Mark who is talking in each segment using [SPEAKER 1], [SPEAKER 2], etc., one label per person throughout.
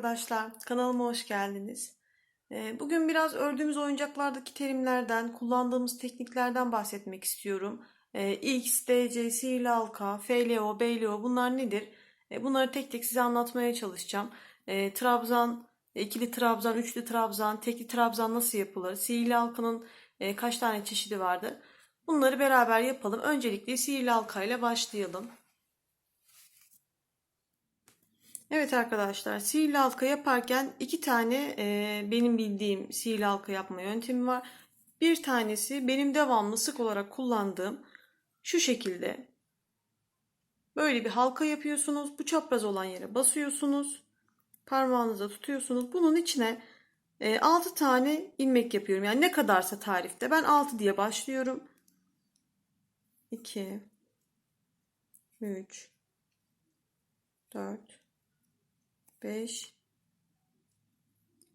[SPEAKER 1] arkadaşlar, kanalıma hoş geldiniz. Ee, Bugün biraz ördüğümüz oyuncaklardaki terimlerden, kullandığımız tekniklerden bahsetmek istiyorum. Ee, X, DC, sihirli halka, FLO, BLO bunlar nedir? Ee, Bunları tek tek size anlatmaya çalışacağım. Trabzan, ikili trabzan, üçlü trabzan, tekli trabzan nasıl yapılır? Sihirli halkanın e, kaç tane çeşidi vardır? Bunları beraber yapalım. Öncelikle sihirli halkayla başlayalım. Evet arkadaşlar sihirli halka yaparken iki tane e, benim bildiğim sihirli halka yapma yöntemi var. Bir tanesi benim devamlı sık olarak kullandığım şu şekilde. Böyle bir halka yapıyorsunuz. Bu çapraz olan yere basıyorsunuz. Parmağınıza tutuyorsunuz. Bunun içine e, 6 tane ilmek yapıyorum. Yani ne kadarsa tarifte. Ben 6 diye başlıyorum. 2 3 4 5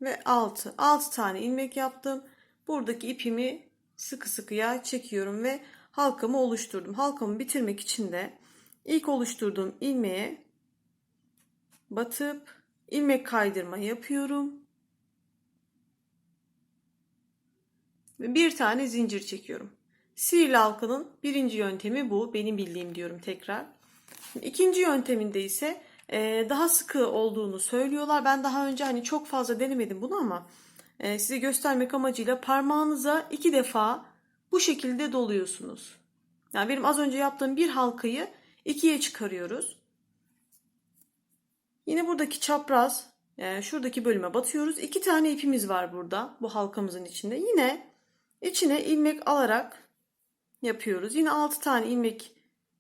[SPEAKER 1] ve 6. 6 tane ilmek yaptım. Buradaki ipimi sıkı sıkıya çekiyorum ve halkamı oluşturdum. Halkamı bitirmek için de ilk oluşturduğum ilmeğe batıp ilmek kaydırma yapıyorum. Ve bir tane zincir çekiyorum. Sihirli halkanın birinci yöntemi bu. Benim bildiğim diyorum tekrar. İkinci yönteminde ise daha sıkı olduğunu söylüyorlar. Ben daha önce hani çok fazla denemedim bunu ama size göstermek amacıyla parmağınıza iki defa bu şekilde doluyorsunuz. Yani benim az önce yaptığım bir halkayı ikiye çıkarıyoruz. Yine buradaki çapraz yani şuradaki bölüme batıyoruz. İki tane ipimiz var burada bu halkamızın içinde. Yine içine ilmek alarak yapıyoruz. Yine altı tane ilmek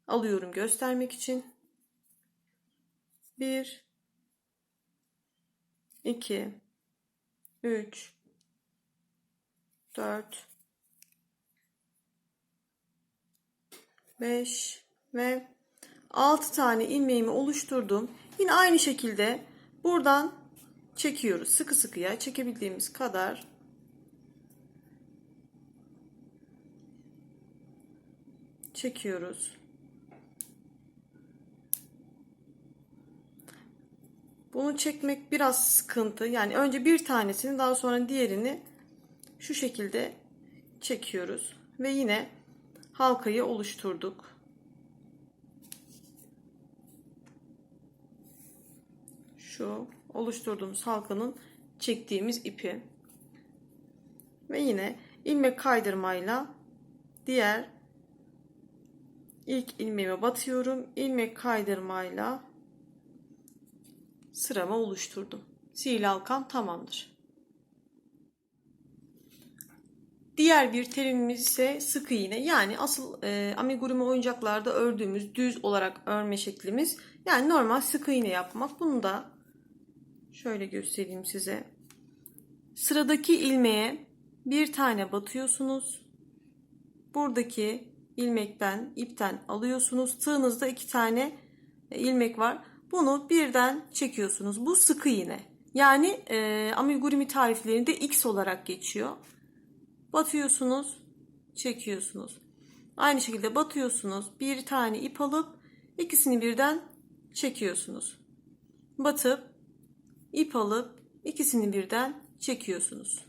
[SPEAKER 1] alıyorum göstermek için. 1 2 3 4 5 ve 6 tane ilmeğimi oluşturdum. Yine aynı şekilde buradan çekiyoruz. Sıkı sıkıya çekebildiğimiz kadar çekiyoruz. Bunu çekmek biraz sıkıntı. Yani önce bir tanesini daha sonra diğerini şu şekilde çekiyoruz. Ve yine halkayı oluşturduk. Şu oluşturduğumuz halkanın çektiğimiz ipi. Ve yine ilmek kaydırmayla diğer ilk ilmeğime batıyorum. İlmek kaydırmayla sıramı oluşturdum. Sihirli halkam tamamdır. Diğer bir terimimiz ise sık iğne. Yani asıl e, amigurumi oyuncaklarda ördüğümüz düz olarak örme şeklimiz. Yani normal sık iğne yapmak. Bunu da şöyle göstereyim size. Sıradaki ilmeğe bir tane batıyorsunuz. Buradaki ilmekten, ipten alıyorsunuz. Tığınızda iki tane ilmek var. Bunu birden çekiyorsunuz. Bu sıkı iğne. Yani e, amigurumi tariflerinde X olarak geçiyor. Batıyorsunuz, çekiyorsunuz. Aynı şekilde batıyorsunuz. Bir tane ip alıp ikisini birden çekiyorsunuz. Batıp ip alıp ikisini birden çekiyorsunuz.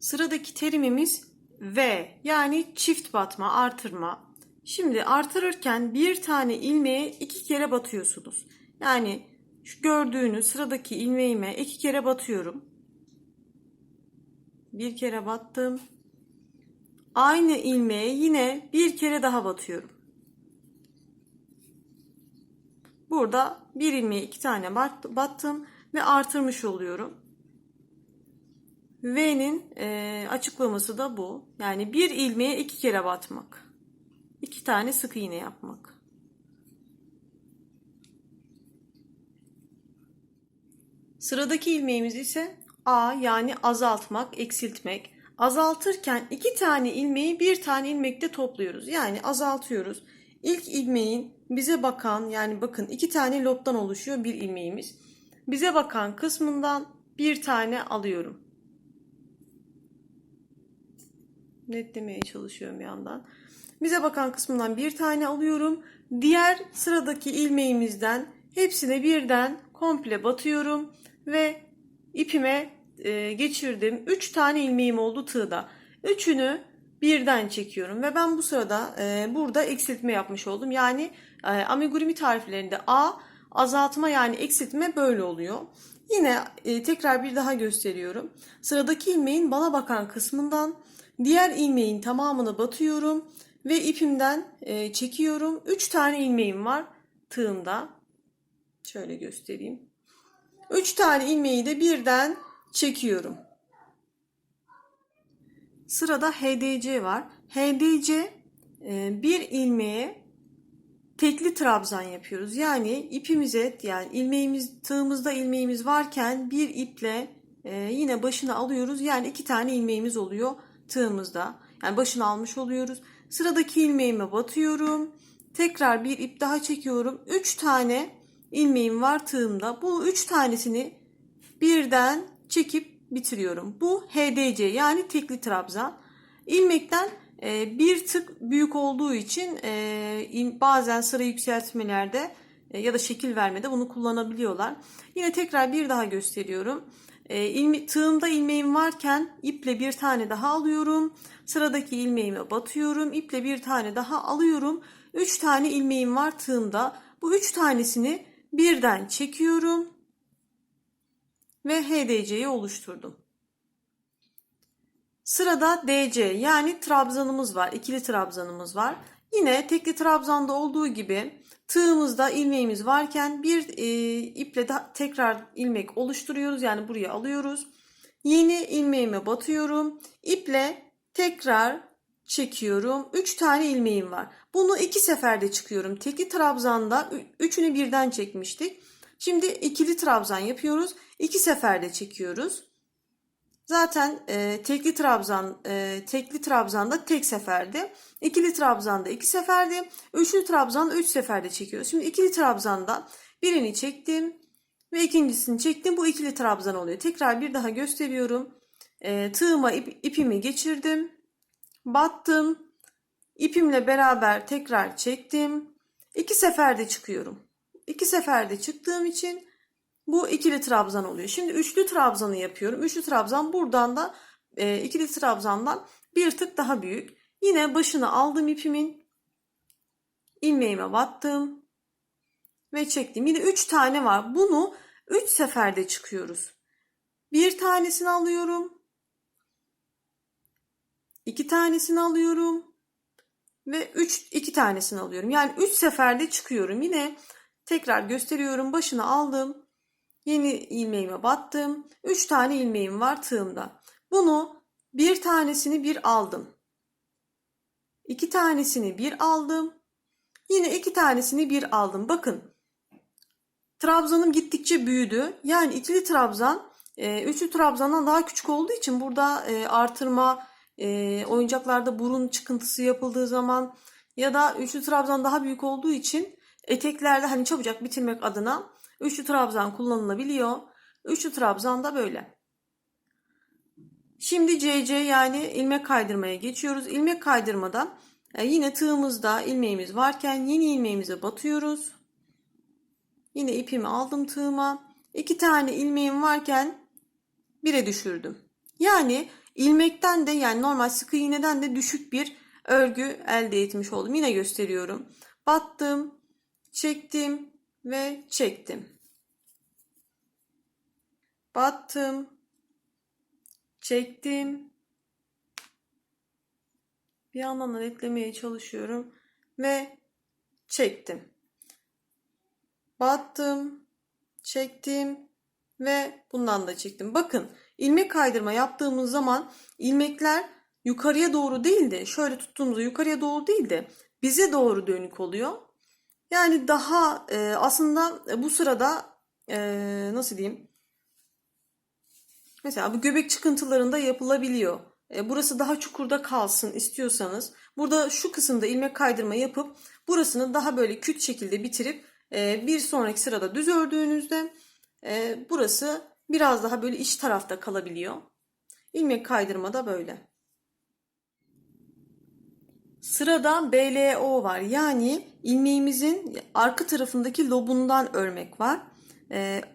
[SPEAKER 1] Sıradaki terimimiz V yani çift batma, artırma. Şimdi artırırken bir tane ilmeğe iki kere batıyorsunuz. Yani şu gördüğünüz sıradaki ilmeğime iki kere batıyorum. Bir kere battım. Aynı ilmeğe yine bir kere daha batıyorum. Burada bir ilmeğe iki tane battım ve artırmış oluyorum. V'nin e, açıklaması da bu. Yani bir ilmeğe iki kere batmak. İki tane sık iğne yapmak. Sıradaki ilmeğimiz ise A yani azaltmak, eksiltmek. Azaltırken iki tane ilmeği bir tane ilmekte topluyoruz. Yani azaltıyoruz. İlk ilmeğin bize bakan yani bakın iki tane lobdan oluşuyor bir ilmeğimiz. Bize bakan kısmından bir tane alıyorum. Netlemeye çalışıyorum bir yandan. Bize bakan kısmından bir tane alıyorum. Diğer sıradaki ilmeğimizden hepsine birden komple batıyorum ve ipime e, geçirdim. 3 tane ilmeğim oldu tığda. Üçünü birden çekiyorum ve ben bu sırada e, burada eksiltme yapmış oldum. Yani e, amigurumi tariflerinde A azaltma yani eksiltme böyle oluyor. Yine e, tekrar bir daha gösteriyorum. Sıradaki ilmeğin bana bakan kısmından diğer ilmeğin tamamını batıyorum ve ipimden e, çekiyorum. 3 tane ilmeğim var tığımda. Şöyle göstereyim. 3 tane ilmeği de birden çekiyorum. Sırada HDC var. HDC e, bir ilmeğe tekli trabzan yapıyoruz. Yani ipimize yani ilmeğimiz tığımızda ilmeğimiz varken bir iple e, yine başını alıyoruz. Yani iki tane ilmeğimiz oluyor tığımızda. Yani başını almış oluyoruz. Sıradaki ilmeğime batıyorum. Tekrar bir ip daha çekiyorum. Üç tane ilmeğim var tığımda. Bu üç tanesini birden çekip bitiriyorum. Bu HDC yani tekli trabzan. İlmekten e, bir tık büyük olduğu için e, bazen sıra yükseltmelerde e, ya da şekil vermede bunu kullanabiliyorlar. Yine tekrar bir daha gösteriyorum. İlmi, tığımda ilmeğim varken iple bir tane daha alıyorum. Sıradaki ilmeğime batıyorum. İple bir tane daha alıyorum. Üç tane ilmeğim var tığımda. Bu üç tanesini birden çekiyorum ve HDC'yi oluşturdum. Sırada DC yani trabzanımız var. ikili trabzanımız var. Yine tekli trabzanda olduğu gibi tığımızda ilmeğimiz varken bir e, iple de tekrar ilmek oluşturuyoruz. Yani buraya alıyoruz. Yeni ilmeğime batıyorum. İple tekrar çekiyorum. 3 tane ilmeğim var. Bunu iki seferde çıkıyorum. Tekli trabzanda üçünü birden çekmiştik. Şimdi ikili trabzan yapıyoruz. İki seferde çekiyoruz. Zaten e, tekli trabzan e, tekli trabzanda tek seferde, ikili trabzanda iki seferde, üçlü trabzan üç seferde çekiyoruz. Şimdi ikili trabzanda birini çektim ve ikincisini çektim. Bu ikili trabzan oluyor. Tekrar bir daha gösteriyorum. E, tığıma ip, ipimi geçirdim. Battım. İpimle beraber tekrar çektim. İki seferde çıkıyorum. İki seferde çıktığım için bu ikili trabzan oluyor. Şimdi üçlü trabzanı yapıyorum. Üçlü trabzan buradan da e, ikili trabzandan bir tık daha büyük. Yine başını aldım ipimin. ilmeğime battım. Ve çektim. Yine üç tane var. Bunu üç seferde çıkıyoruz. Bir tanesini alıyorum. iki tanesini alıyorum. Ve üç, iki tanesini alıyorum. Yani üç seferde çıkıyorum. Yine tekrar gösteriyorum. Başını aldım. Yeni ilmeğime battım. 3 tane ilmeğim var tığımda. Bunu bir tanesini bir aldım. iki tanesini bir aldım. Yine iki tanesini bir aldım. Bakın trabzanım gittikçe büyüdü. Yani ikili trabzan e, üçlü trabzandan daha küçük olduğu için burada e, artırma e, oyuncaklarda burun çıkıntısı yapıldığı zaman ya da üçlü trabzan daha büyük olduğu için eteklerde hani çabucak bitirmek adına Üçlü trabzan kullanılabiliyor. Üçlü trabzan da böyle. Şimdi CC yani ilmek kaydırmaya geçiyoruz. İlmek kaydırmada e, yine tığımızda ilmeğimiz varken yeni ilmeğimize batıyoruz. Yine ipimi aldım tığıma. İki tane ilmeğim varken bire düşürdüm. Yani ilmekten de yani normal sık iğneden de düşük bir örgü elde etmiş oldum. Yine gösteriyorum. Battım, çektim, ve çektim. Battım. Çektim. Bir yandan da netlemeye çalışıyorum ve çektim. Battım, çektim ve bundan da çektim. Bakın ilmek kaydırma yaptığımız zaman ilmekler yukarıya doğru değil de şöyle tuttuğumuzda yukarıya doğru değil de bize doğru dönük oluyor. Yani daha e, aslında bu sırada e, nasıl diyeyim? Mesela bu göbek çıkıntılarında yapılabiliyor. E, burası daha çukurda kalsın istiyorsanız burada şu kısımda ilmek kaydırma yapıp burasını daha böyle küt şekilde bitirip e, bir sonraki sırada düz ördüğünüzde e, burası biraz daha böyle iç tarafta kalabiliyor. İlmek kaydırma da böyle. Sırada BLO var. Yani ilmeğimizin arka tarafındaki lobundan örmek var.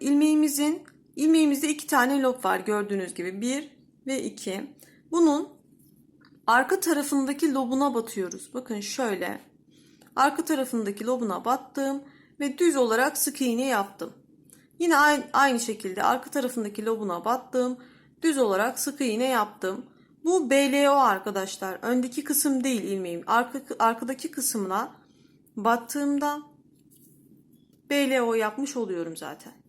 [SPEAKER 1] İlmeğimizin ilmeğimizde iki tane lob var gördüğünüz gibi. Bir ve iki. Bunun arka tarafındaki lobuna batıyoruz. Bakın şöyle. Arka tarafındaki lobuna battım ve düz olarak sık iğne yaptım. Yine aynı, şekilde arka tarafındaki lobuna battım. Düz olarak sık iğne yaptım. Bu BLO arkadaşlar. Öndeki kısım değil ilmeğim. Arka, arkadaki kısmına battığımda BLO yapmış oluyorum zaten.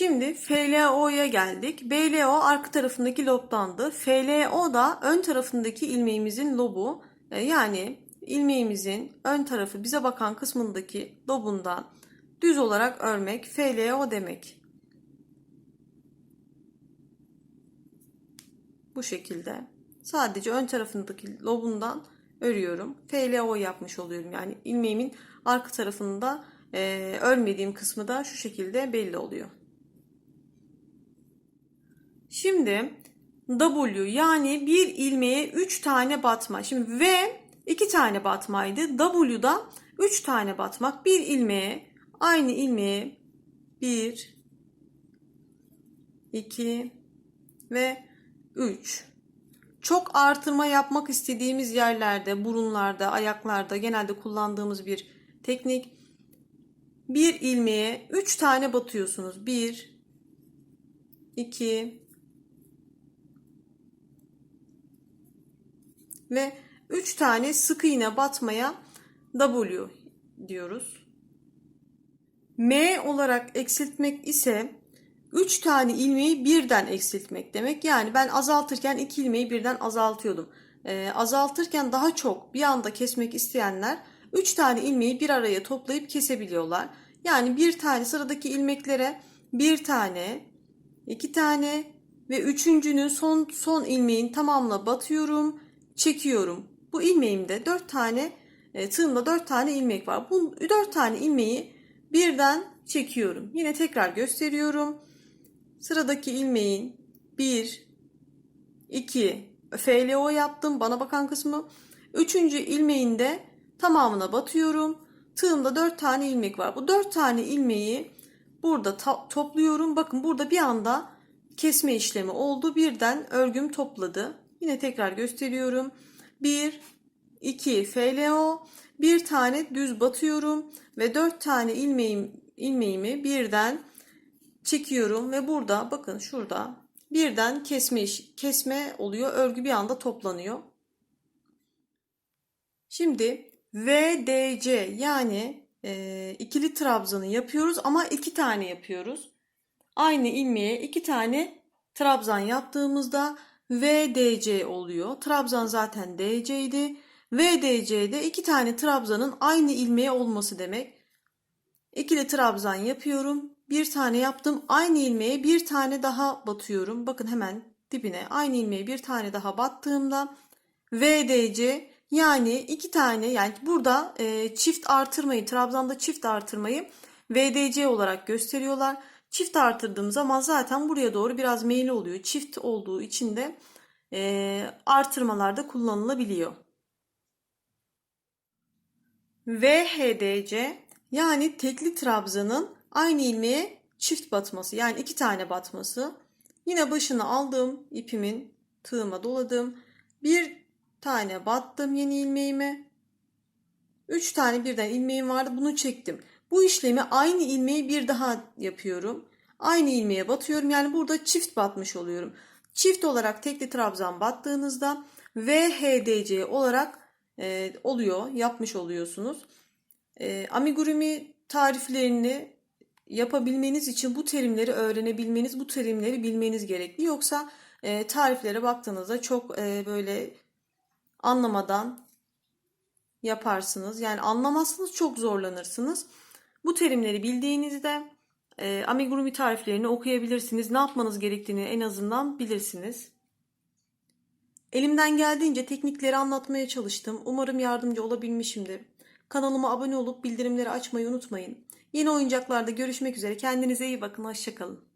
[SPEAKER 1] Şimdi FLO'ya geldik. BLO arka tarafındaki lobdandı. FLO da ön tarafındaki ilmeğimizin lobu. E, Yani ilmeğimizin ön tarafı bize bakan kısmındaki lobundan düz olarak örmek FLO demek. Bu şekilde. Sadece ön tarafındaki lobundan örüyorum. FLO yapmış oluyorum. Yani ilmeğimin arka tarafında e, örmediğim kısmı da şu şekilde belli oluyor. Şimdi W yani bir ilmeğe 3 tane batma. Şimdi V 2 tane batmaydı. W'da 3 tane batmak. Bir ilmeğe aynı ilmeğe 1 2 ve 3. Çok artırma yapmak istediğimiz yerlerde, burunlarda, ayaklarda genelde kullandığımız bir teknik. Bir ilmeğe 3 tane batıyorsunuz. 1 2 ve 3 tane sık iğne batmaya W diyoruz. M olarak eksiltmek ise 3 tane ilmeği birden eksiltmek demek. Yani ben azaltırken 2 ilmeği birden azaltıyordum. Ee, azaltırken daha çok bir anda kesmek isteyenler 3 tane ilmeği bir araya toplayıp kesebiliyorlar. Yani bir tane sıradaki ilmeklere bir tane, iki tane ve üçüncünün son son ilmeğin tamamına batıyorum, çekiyorum. Bu ilmeğimde 4 tane e, tığımda 4 tane ilmek var. Bu 4 tane ilmeği birden çekiyorum. Yine tekrar gösteriyorum. Sıradaki ilmeğin 1 2 FLO yaptım bana bakan kısmı. Üçüncü ilmeğinde tamamına batıyorum. Tığımda 4 tane ilmek var. Bu 4 tane ilmeği burada topluyorum. Bakın burada bir anda kesme işlemi oldu. Birden örgüm topladı. Yine tekrar gösteriyorum. 1 2 FLO bir tane düz batıyorum ve 4 tane ilmeğim ilmeğimi birden çekiyorum ve burada bakın şurada birden kesme kesme oluyor. Örgü bir anda toplanıyor. Şimdi VDC yani e, ikili trabzanı yapıyoruz ama iki tane yapıyoruz. Aynı ilmeğe iki tane trabzan yaptığımızda VDC oluyor. Trabzan zaten DC'ydi. VDC'de iki tane trabzanın aynı ilmeğe olması demek. İkili trabzan yapıyorum. Bir tane yaptım. Aynı ilmeğe bir tane daha batıyorum. Bakın hemen dibine aynı ilmeğe bir tane daha battığımda VDC yani iki tane yani burada e, çift artırmayı Trabzan'da çift artırmayı VDC olarak gösteriyorlar. Çift artırdığım zaman zaten buraya doğru biraz meyli oluyor. Çift olduğu için de e, artırmalarda kullanılabiliyor. VHDC yani tekli trabzanın aynı ilmeğe çift batması yani iki tane batması. Yine başını aldım ipimin tığıma doladım. Bir tane battım yeni ilmeğime. Üç tane birden ilmeğim vardı bunu çektim. Bu işlemi aynı ilmeği bir daha yapıyorum. Aynı ilmeğe batıyorum yani burada çift batmış oluyorum. Çift olarak tekli trabzan battığınızda VHDC olarak e, oluyor yapmış oluyorsunuz. E, amigurumi tariflerini yapabilmeniz için bu terimleri öğrenebilmeniz, bu terimleri bilmeniz gerekli. Yoksa e, tariflere baktığınızda çok e, böyle anlamadan yaparsınız. Yani anlamazsınız çok zorlanırsınız. Bu terimleri bildiğinizde e, amigurumi tariflerini okuyabilirsiniz. Ne yapmanız gerektiğini en azından bilirsiniz. Elimden geldiğince teknikleri anlatmaya çalıştım. Umarım yardımcı olabilmişimdir. Kanalıma abone olup bildirimleri açmayı unutmayın. Yeni oyuncaklarda görüşmek üzere. Kendinize iyi bakın. Hoşçakalın.